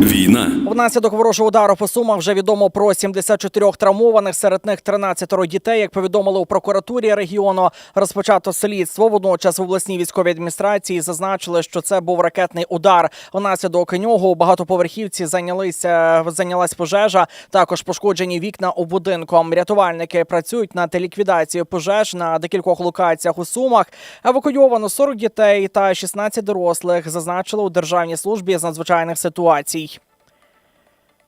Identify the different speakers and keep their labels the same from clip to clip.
Speaker 1: Війна.
Speaker 2: Внаслідок ворожого удару по сумах вже відомо про 74 травмованих, серед них 13 дітей. Як повідомили у прокуратурі регіону, розпочато слідство. Водночас в обласній військовій адміністрації зазначили, що це був ракетний удар. Внаслідок нього у багатоповерхівці зайнялися зайнялась пожежа. Також пошкоджені вікна у будинку. Рятувальники працюють над ліквідацією пожеж на декількох локаціях у сумах. Евакуйовано 40 дітей та 16 дорослих. Зазначили у державній службі з надзвичайних ситуацій.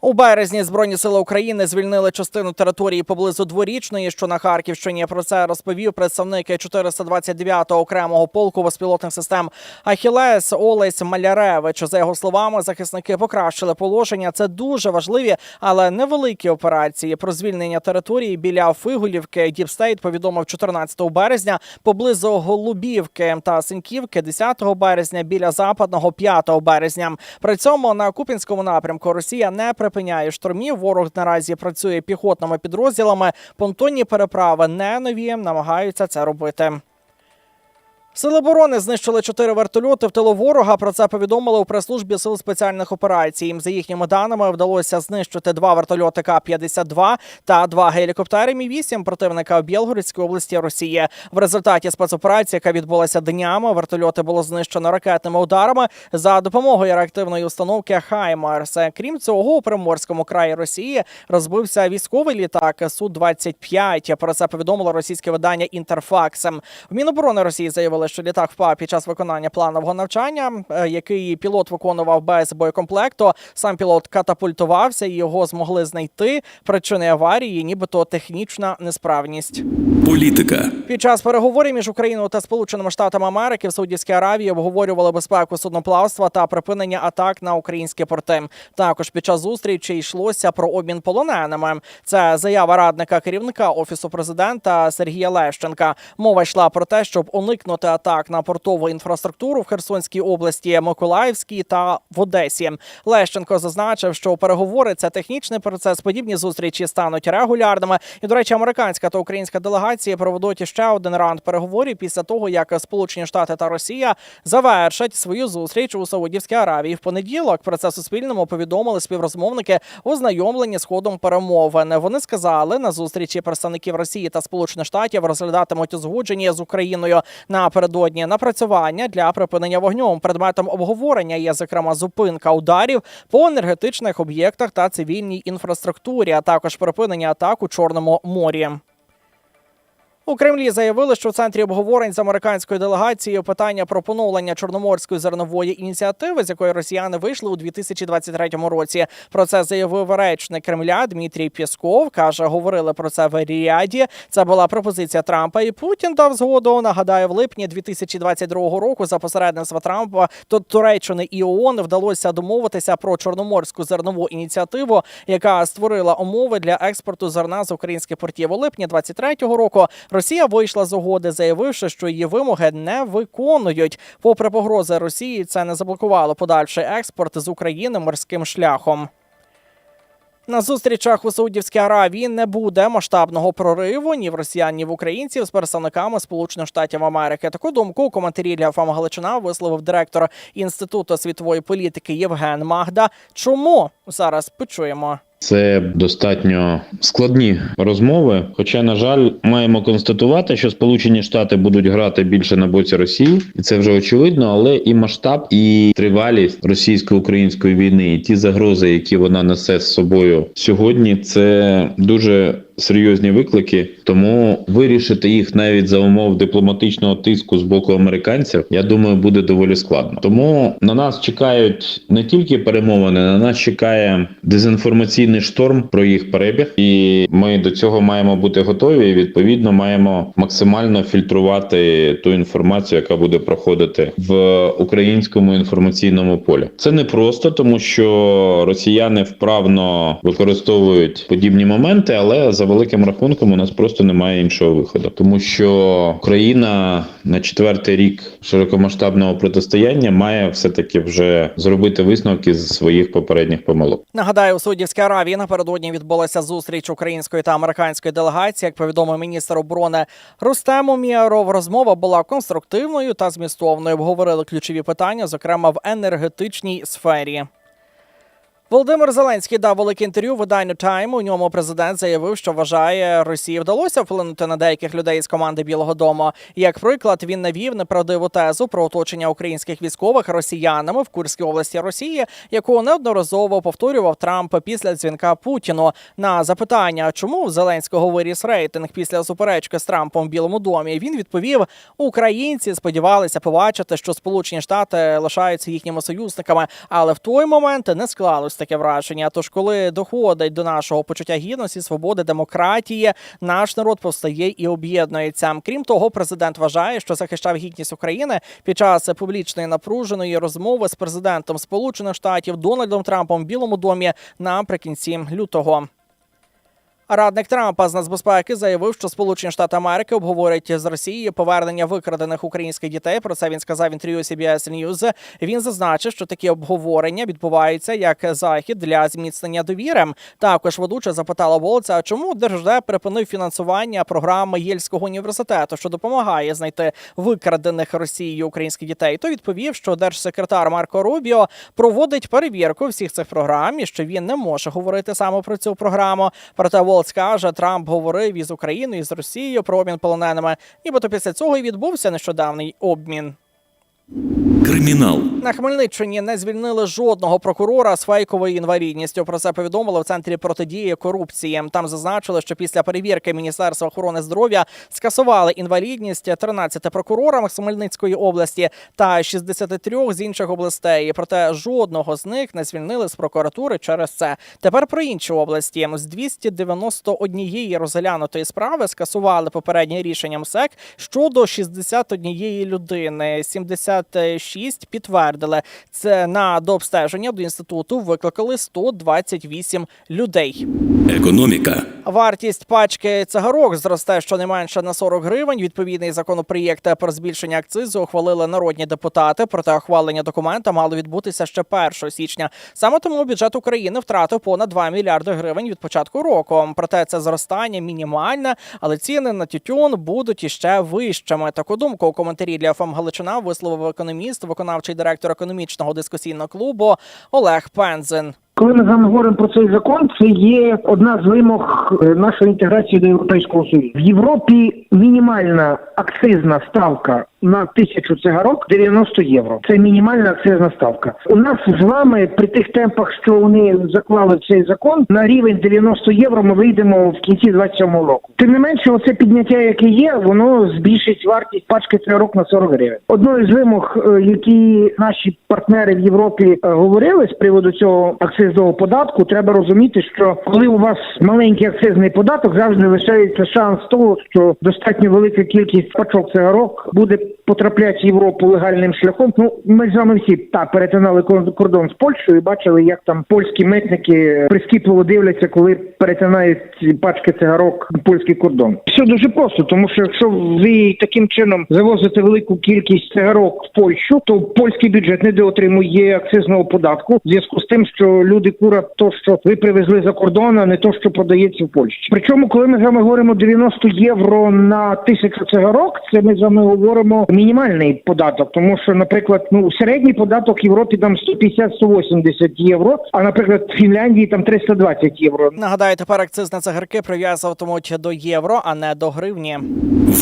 Speaker 2: У березні Збройні сили України звільнили частину території поблизу дворічної, що на Харківщині. Про це розповів представник 429-го окремого полку безпілотних систем Ахілес Олесь Маляревич. За його словами, захисники покращили положення. Це дуже важливі, але невеликі операції. Про звільнення території біля Фигулівки Діпстейт повідомив 14 березня поблизу Голубівки та Синьківки 10 березня біля западного 5 березня. При цьому на Купінському напрямку Росія не припиняє штурмів. Ворог наразі працює піхотними підрозділами. Понтонні переправи не нові, намагаються це робити. Сили оборони знищили чотири вертольоти в тилу ворога. Про це повідомили у прес-службі сил спеціальних операцій. За їхніми даними вдалося знищити два вертольоти К-52 та два гелікоптери Мі-8 противника в Білгородській області Росії. В результаті спецоперації, яка відбулася днями, вертольоти було знищено ракетними ударами за допомогою реактивної установки Хаймарс. Крім цього, у Приморському краї Росії розбився військовий літак Су 25 Про це повідомило російське видання Інтерфакс. В Міноборони Росії заявили, що літак впав під час виконання планового навчання, е, який пілот виконував без боєкомплекту. Сам пілот катапультувався і його змогли знайти. Причини аварії, нібито технічна несправність.
Speaker 1: Політика.
Speaker 2: Під час переговорів між Україною та Сполученими Штатами Америки в Саудівській Аравії обговорювали безпеку судноплавства та припинення атак на українські порти. Також під час зустрічі йшлося про обмін полоненими. Це заява радника керівника офісу президента Сергія Лещенка. Мова йшла про те, щоб уникнути атак на портову інфраструктуру в Херсонській області, Миколаївській та в Одесі. Лещенко зазначив, що переговори це технічний процес. Подібні зустрічі стануть регулярними. І до речі, американська та українська делегації проведуть ще один раунд переговорів після того, як Сполучені Штати та Росія завершать свою зустріч у Саудівській Аравії в понеділок. Про це Суспільному повідомили співрозмовники ознайомлені з ходом перемовин. Вони сказали на зустрічі представників Росії та Сполучених Штатів розглядатимуть узгоджені з Україною напередодні напрацювання для припинення вогню. Предметом обговорення є зокрема зупинка ударів по енергетичних об'єктах та цивільній інфраструктурі, а також припинення атак у Чорному морі. У Кремлі заявили, що в центрі обговорень з американською делегацією питання про поновлення чорноморської зернової ініціативи, з якої росіяни вийшли у 2023 році. Про це заявив речник Кремля Дмитрій Пєсков. каже, говорили про це в Ріаді. Це була пропозиція Трампа, і Путін дав згоду. Нагадаю, в липні 2022 року за посередництва Трампа до Туреччини і ООН вдалося домовитися про чорноморську зернову ініціативу, яка створила умови для експорту зерна з українських портів. У липні 2023 року Росія вийшла з угоди, заявивши, що її вимоги не виконують. Попри погрози Росії, це не заблокувало подальший експорт з України морським шляхом. На зустрічах у Саудівській Аравії не буде масштабного прориву ні в росіян, ні в українців з представниками Сполучених Штатів Америки. Таку думку у коментарі для ФАМ Галичина висловив директор інституту світової політики Євген Магда. Чому зараз почуємо?
Speaker 3: Це достатньо складні розмови. Хоча, на жаль, маємо констатувати, що Сполучені Штати будуть грати більше на боці Росії, і це вже очевидно. Але і масштаб, і тривалість російсько-української війни, і ті загрози, які вона несе з собою сьогодні, це дуже серйозні виклики. Тому вирішити їх навіть за умов дипломатичного тиску з боку американців, я думаю, буде доволі складно. Тому на нас чекають не тільки перемовини, на нас чекає дезінформаційний шторм про їх перебіг, і ми до цього маємо бути готові. І відповідно маємо максимально фільтрувати ту інформацію, яка буде проходити в українському інформаційному полі. Це не просто, тому що росіяни вправно використовують подібні моменти, але за великим рахунком у нас просто немає іншого виходу, тому що Україна на четвертий рік широкомасштабного протистояння має все таки вже зробити висновки з своїх попередніх помилок.
Speaker 2: Нагадаю, у Саудівській Аравії напередодні відбулася зустріч української та американської делегації. Як повідомив міністр оборони Рустем Умєров, розмова була конструктивною та змістовною. Обговорили ключові питання, зокрема в енергетичній сфері. Володимир Зеленський дав велике інтерв'ю виданню Time. У ньому президент заявив, що вважає, Росії вдалося вплинути на деяких людей з команди Білого Дому. Як приклад, він навів неправдиву тезу про оточення українських військових росіянами в Курській області Росії, яку неодноразово повторював Трамп після дзвінка Путіну. На запитання, чому в Зеленського виріс рейтинг після суперечки з Трампом в Білому домі, він відповів: Українці сподівалися побачити, що Сполучені Штати лишаються їхніми союзниками, але в той момент не таке враження. Тож, коли доходить до нашого почуття гідності, свободи, демократії, наш народ повстає і об'єднується. Крім того, президент вважає, що захищав гідність України під час публічної напруженої розмови з президентом Сполучених Штатів Дональдом Трампом в Білому домі наприкінці лютого. Радник Трампа з нацбезпеки заявив, що Сполучені Штати Америки обговорять з Росією повернення викрадених українських дітей. Про це він сказав в інтерв'ю CBS News. Він зазначив, що такі обговорення відбуваються як захід для зміцнення довіри. Також ведуча запитала Волця, чому держдеп припинив фінансування програми Єльського університету, що допомагає знайти викрадених Росією українських дітей. То відповів, що держсекретар Марко Рубіо проводить перевірку всіх цих програм і що він не може говорити саме про цю програму. Проте Волц каже, Трамп говорив із Україною і з Росією про обмін полоненими. Нібито після цього і відбувся нещодавний обмін.
Speaker 1: Кримінал.
Speaker 2: На Хмельниччині не звільнили жодного прокурора з фейковою інвалідністю. Про це повідомили в центрі протидії корупції. Там зазначили, що після перевірки Міністерства охорони здоров'я скасували інвалідність 13 прокурорам з Хмельницької області та 63 з інших областей. Проте жодного з них не звільнили з прокуратури через це. Тепер про інші області з 291 розглянутої справи скасували попереднє рішення МСЕК щодо 61 людини. 76 підтвердили. Це на дообстеження до інституту викликали 128 людей.
Speaker 1: Економіка.
Speaker 2: Вартість пачки цигарок зросте щонайменше на 40 гривень. Відповідний законопроєкт про збільшення акцизу ухвалили народні депутати. Проте ухвалення документа мало відбутися ще 1 січня. Саме тому бюджет України втратив понад 2 мільярди гривень від початку року. Проте це зростання мінімальне, але ціни на тютюн будуть іще вищими. Таку думку у коментарі для ФМ Галичина висловив економіст, виконавчий директор економічного дискусійного клубу Олег Пензин.
Speaker 4: Коли ми з вами говоримо про цей закон, це є одна з вимог е, нашої інтеграції до Європейського Союзу. В Європі мінімальна акцизна ставка на тисячу цигарок 90 євро. Це мінімальна акцизна ставка. У нас з вами при тих темпах, що вони заклали цей закон, на рівень 90 євро ми вийдемо в кінці 27 року. Тим не менше, оце підняття, яке є, воно збільшить вартість пачки цигарок на 40 гривень. Одною з вимог, е, які наші партнери в Європі е, говорили з приводу цього акцизного податку, треба розуміти, що коли у вас маленький акцизний податок, завжди лишається шанс того, що достатньо велика кількість пачок цигарок буде потрапляти в Європу легальним шляхом. Ну ми з вами всі так перетинали кор- кордон з Польщею і бачили, як там польські митники прискіпливо дивляться, коли перетинають пачки цигарок польський кордон. Все дуже просто, тому що якщо ви таким чином завозите велику кількість цигарок в Польщу, то польський бюджет не отримує акцизного податку в зв'язку з тим, що люди курять то, що ви привезли за кордон, а не то, що продається в Польщі. Причому, коли ми з вами говоримо 90 євро на тисячу цигарок, це ми з вами говоримо мінімальний податок, тому що, наприклад, ну середній податок в Європі там 150-180 євро, а наприклад, в Фінляндії там 320 євро.
Speaker 2: Нагадаю, тепер акциз на цигарки прив'язуватимуть до євро, а не до гривні.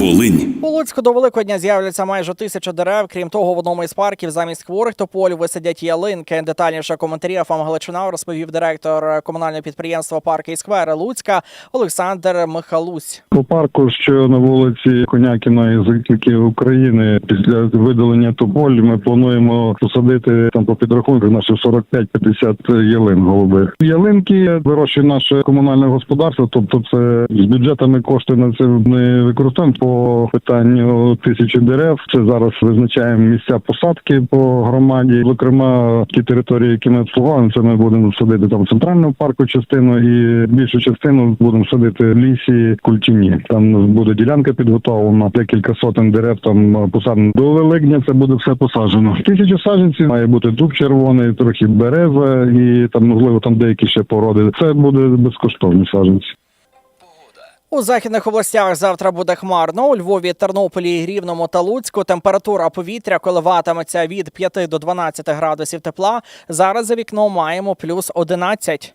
Speaker 1: Волинь.
Speaker 2: У Луцьку до Великодня з'являться майже тисяча дерев. Крім того, в одному із парків замість хворих тополів висадять ялинки. Детальніше коментарі ФАМ Галичина розповів директор комунального підприємства Парки і сквери Луцька Олександр Михалусь.
Speaker 5: По парку, що на вулиці Конякіна і Заківки України, Ми після видалення тополь ми плануємо посадити там по підрахунках наші 45-50 ялин голубих. Ялинки вирощує наше комунальне господарство, тобто це з бюджетами кошти на це не використовуємо по питанню тисячі дерев. Це зараз визначаємо місця посадки по громаді. Зокрема, ті території, які ми обслуговуємо, це ми будемо садити там в центральному парку частину і більшу частину будемо садити в лісі культіні. Там буде ділянка підготовлена, декілька сотень дерев там посадено. До Великдня це буде все посаджено. Тисячу саджанців має бути дуб червоний, трохи береза і там можливо там деякі ще породи. Це буде безкоштовні саджанці.
Speaker 2: У західних областях завтра буде хмарно. У Львові, Тернополі, Рівному та Луцьку температура повітря коливатиметься від 5 до 12 градусів тепла. Зараз за вікном маємо плюс 11.